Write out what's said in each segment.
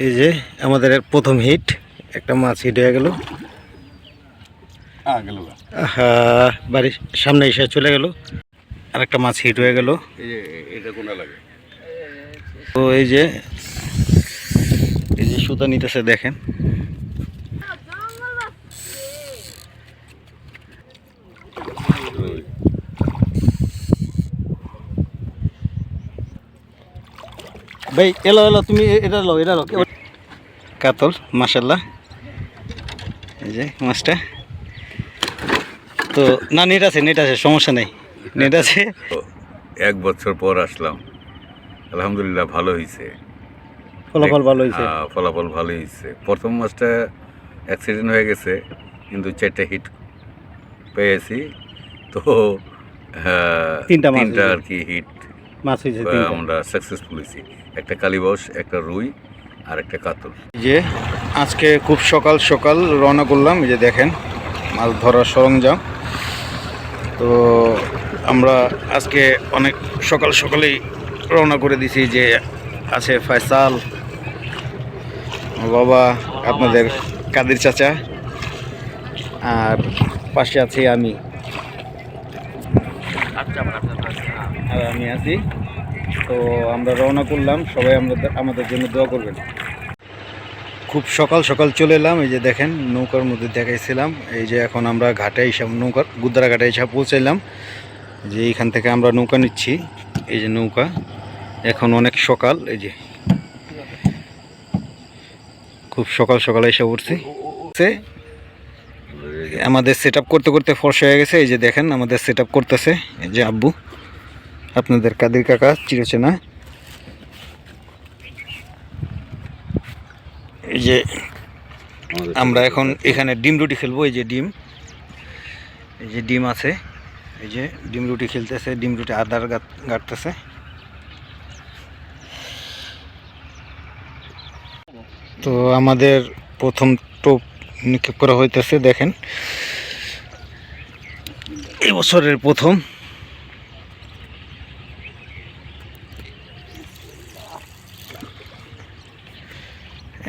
এই যে আমাদের প্রথম হিট একটা মাছ হিট হয়ে গেল। হ্যাঁ বাড়ির সামনে এসে চলে গেল। আর একটা মাছ হিট হয়ে গেল। তো এই যে এই যে সুতা নিতেছে দেখেন। ভাই এলো এলো তুমি এটা লো এটা লো কাতল মাসাল্লাহ এই যে মাছটা। তো না নেট আছে নেট আছে সমস্যা নেই। নেট আছে। এক বছর পর আসলাম। আলহামদুলিল্লাহ ভালো হয়েছে ফলাফল ভালো হয়েছে হ্যাঁ, ফলাফল ভালো হয়েছে প্রথম মাছটা অ্যাক্সিডেন্ট হয়ে গেছে কিন্তু চারটা হিট পেয়েছি। তো আহ, তিনটা তিনটা আর কি হিট মাছ হয়েছে। আমরা সাকসেসফুল হয়েছি একটা কালীবস একটা রুই। আর একটা কাতল যে আজকে খুব সকাল সকাল রওনা করলাম, এই যে দেখেন, মাছ ধরার সরঞ্জাম। তো আমরা আজকে অনেক সকাল সকালেই রওনা করে দিছি যে আছে ফয়সাল বাবা, আপনাদের কাদের চাচা, আর পাশে আছি আমি। আর আমি আছি। তো আমরা রওনা করলাম। সবাই আমরা আমাদের জন্য দোয়া করবেন। খুব সকাল সকাল চলে এলাম। এই যে দেখেন, নৌকার মধ্যে দেখাইছিলাম। এই যে এখন আমরা ঘাটে হিসাব নৌকা গুদ্দারা ঘাটে হিসাব পৌঁছাইলাম। যে এইখান থেকে আমরা নৌকা নিচ্ছি। এই যে নৌকা। এখন অনেক সকাল, এই যে। খুব সকাল সকাল এসে উঠছি। আমাদের সেট করতে করতে ফর্সা হয়ে গেছে। এই যে দেখেন, আমাদের সেট করতেছে। এই যে আব্বু। আপনাদের কাদের কাকা চিরচেনা? এই যে আমরা এখন এখানে ডিম রুটি খেলব এই যে ডিম। এই যে ডিম আছে এই যে ডিম রুটি খেলতেছে ডিম রুটি আদার গাঁটতেছে। তো আমাদের প্রথম টোপ নিক্ষেপ করা হইতেছে দেখেন। এবছরের প্রথম।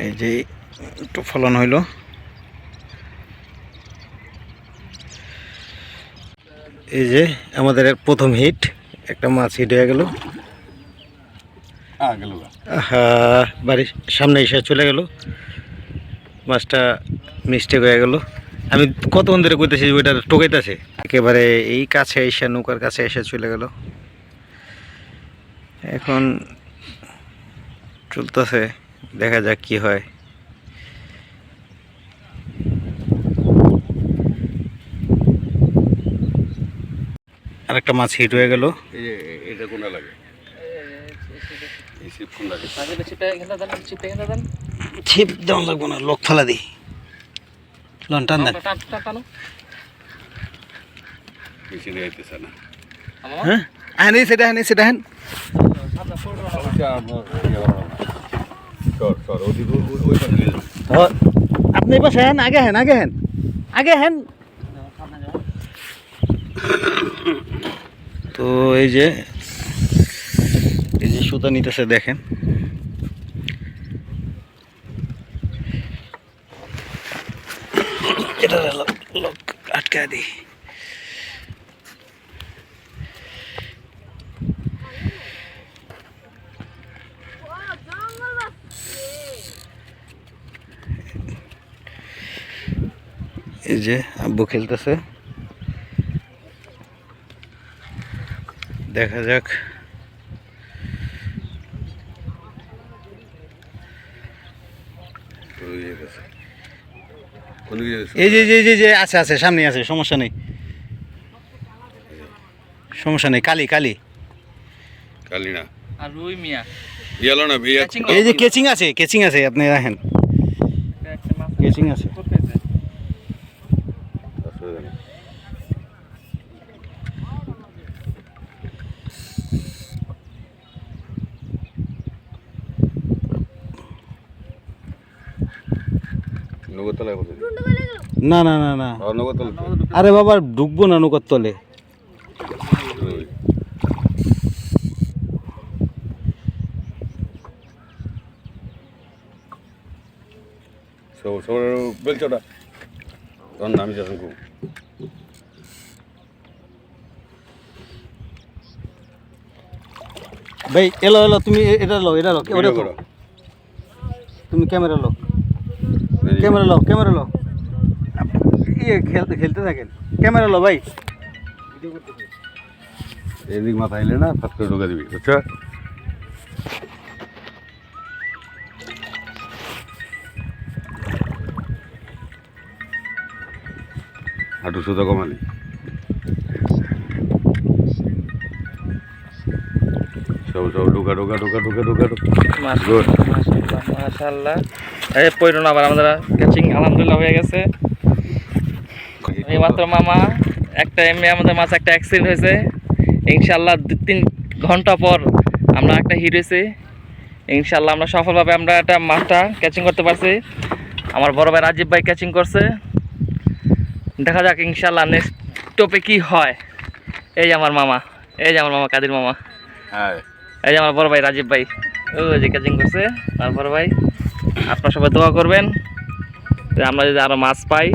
এই যে একটু ফলন হইল। এই যে আমাদের প্রথম হিট একটা মাছ হিট হয়ে গেল। হ্যাঁ বাড়ির সামনে এসে চলে গেল। মাছটা মিস্টেক হয়ে গেল। আমি কতক্ষণ ধরে কইতেছি যে ওইটা টোকাইতেছে একেবারে এই কাছে এসে নৌকার কাছে এসে চলে গেল। এখন চলতেছে। দেখা যাক কি হয়। আরেকটা মাছ হিট হয়ে গেল। এটা কোনা লাগে? ছিপ দেওয়া লাগবো না লোক ফেলা দিই লন টান দেন। না। হ্যাঁ? সেটা হেন এই সেটা হেন সর আপনি পাশে হেন আগে হেন আগে হেন আগে হেন তো এই যে এই যে সুতা নিতেছে, দেখেন এটা লোক লোক আটকা দিই এই যে আব্বু খেলতেছে। দেখা যাক? এই যে যে যে যে আছে আছে সামনে আছে সমস্যা নেই। সমস্যা নেই কালি কালি। কালি না। আর রুই মিয়া। এই যে কেচিং আছে কেচিং আছে আপনি রাখেন। কেচিং আছে করতেছে অসুবিধা নেই। নগরতলায় কোথায়? না না না না। আর বাবা ঢুকবো না নৌকার তলে। নামি যখন খুব ভাই এলো এলো তুমি এটা লো এটা লো। তুমি ক্যামেরা লো। ক্যামেরা লো ক্যামেরা লো ইয়ে খেলতে খেলতে থাকেন। ক্যামেরা লো ভাই। এদিক মাথা এলে না ফাট করে ঢোকা দিবি বুঝছ? হাঁটু সুতো কমালি। সব সব ঢোকা ঢোকা ঢোকা ঢোকা ঢোকা ঢোকা. মাশাল্লাহ এই পড়ল না আবার আমাদের ক্যাচিং আলহামদুলিল্লাহ হয়ে গেছে। এই মাত্র মামা একটা এমনি আমাদের মাছ একটা অ্যাক্সিডেন্ট হয়েছে। ইনশাল্লাহ দু তিন ঘণ্টা পর আমরা একটা হিট হয়েছি। ইনশাল্লাহ আমরা সফলভাবে আমরা একটা মাছটা ক্যাচিং করতে পারছি। আমার বড় ভাই রাজীব ভাই ক্যাচিং করছে। দেখা যাক ইনশাল্লাহ নেক্সট টপে কি হয়। এই আমার মামা এই যে আমার মামা কাদির মামা। হ্যাঁ। এই যে আমার বড় ভাই রাজীব ভাই। ও যে ক্যাচিং করছে আমার বড় ভাই আপনার সবাই দোয়া করবেন। যে আমরা যদি আরও মাছ পাই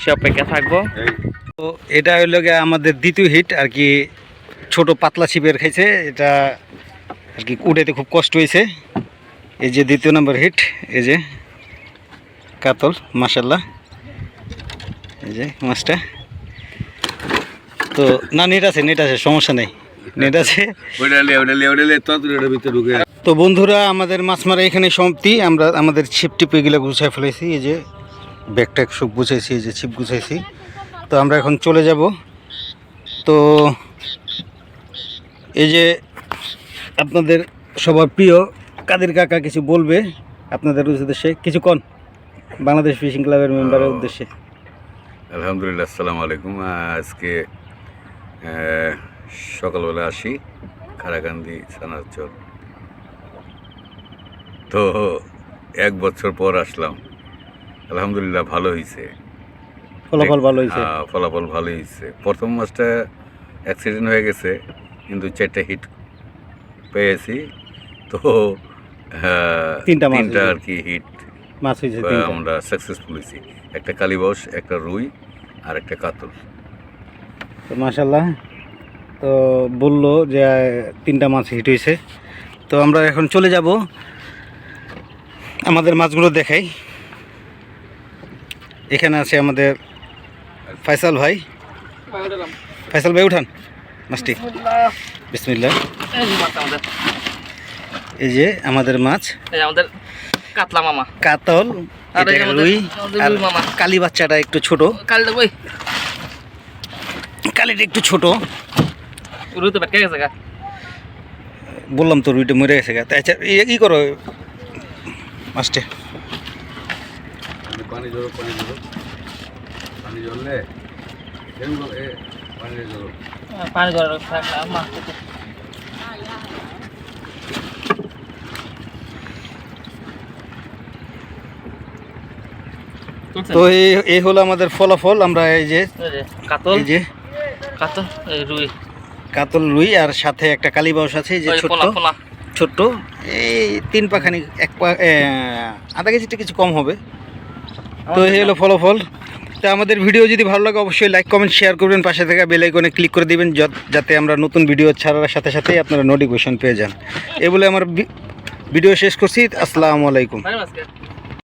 সে অপেক্ষা থাকব। তো এটা হইল গিয়ে আমাদের দ্বিতীয় হিট আর কি ছোট পাতলা ছিপের খাইছে এটা আর কি উড়াইতে খুব কষ্ট হয়েছে। এই যে দ্বিতীয় নম্বর হিট এই যে কাতল মাসাল্লাহ এই যে মাছটা। তো না নেট আছে নেট আছে সমস্যা নেই। নেট আছে। তো বন্ধুরা আমাদের মাছ মারা এখানে সমাপ্তি। আমরা আমাদের ছিপ টিপ এগুলো গুছাই ফেলেছি এই যে ব্যাগটা সব গুছাইছি এই যে ছিপ গুছাইছি। তো আমরা এখন চলে যাব। তো এই যে আপনাদের সবার প্রিয় কাদের কাকা কিছু বলবে? আপনাদের উদ্দেশ্যে কিছু কন? বাংলাদেশ ফিশিং ক্লাবের মেম্বারের উদ্দেশ্যে। আলহামদুলিল্লাহ আসসালামু আলাইকুম। আজকে সকালবেলা আসি খারাকান্দি সানাচর। তো এক বছর পর আসলাম। আলহামদুলিল্লাহ ভালো হয়েছে ফলাফল ভালো হয়েছে হ্যাঁ, ফলাফল ভালো হয়েছে প্রথম মাসটা অ্যাক্সিডেন্ট হয়ে গেছে কিন্তু চারটা হিট পেয়েছি। তো তিনটা তিনটা আর কি হিট মাছ হয়েছে। আমরা সাকসেসফুল হয়েছি একটা কালীবাস একটা রুই আর একটা কাতল। তো মাসাল্লাহ তো বলল যে তিনটা মাছ হিট হয়েছে তো আমরা এখন চলে যাব। আমাদের মাছগুলো দেখাই। এখানে আছে আমাদের ফয়সাল ভাই। ফয়সাল ভাই উঠান। মাছটি। বিসমিল্লা এই যে আমাদের এই যে আমাদের মাছ আমাদের কাতলা মামা কাতল রুই আর। কালী বাচ্চাটা একটু ছোট। কালীটা একটু ছোট। রুই তো বেটকে গেছে গা। বললাম তো রুইটা মরে গেছে গা। তা আচ্ছা ই- ই করো? মাছটা। পানি জল পানি জল। পানি জললে পানি জল। পানি মাছ তো এই এই হলো আমাদের ফলাফল আমরা এই যে কাতল। এই যে কাতল রুই। কাতল রুই আর সাথে একটা কালীবাউস আছে যে ছোট্ট, এই তিন পাখানি, এক পা আধা কেজিটা কিছু কম হবে। তো এই হলো ফলাফল। তো আমাদের ভিডিও যদি ভালো লাগে, অবশ্যই লাইক কমেন্ট শেয়ার করবেন। পাশে থেকে বেল আইকনে ক্লিক করে দিবেন, যত- আমরা নতুন ভিডিও ছাড়ার সাথে সাথেই আপনারা নোটিফিকেশন পেয়ে যান। এ বলে আমার ভিডিও শেষ করছি। আসসালামু আলাইকুম?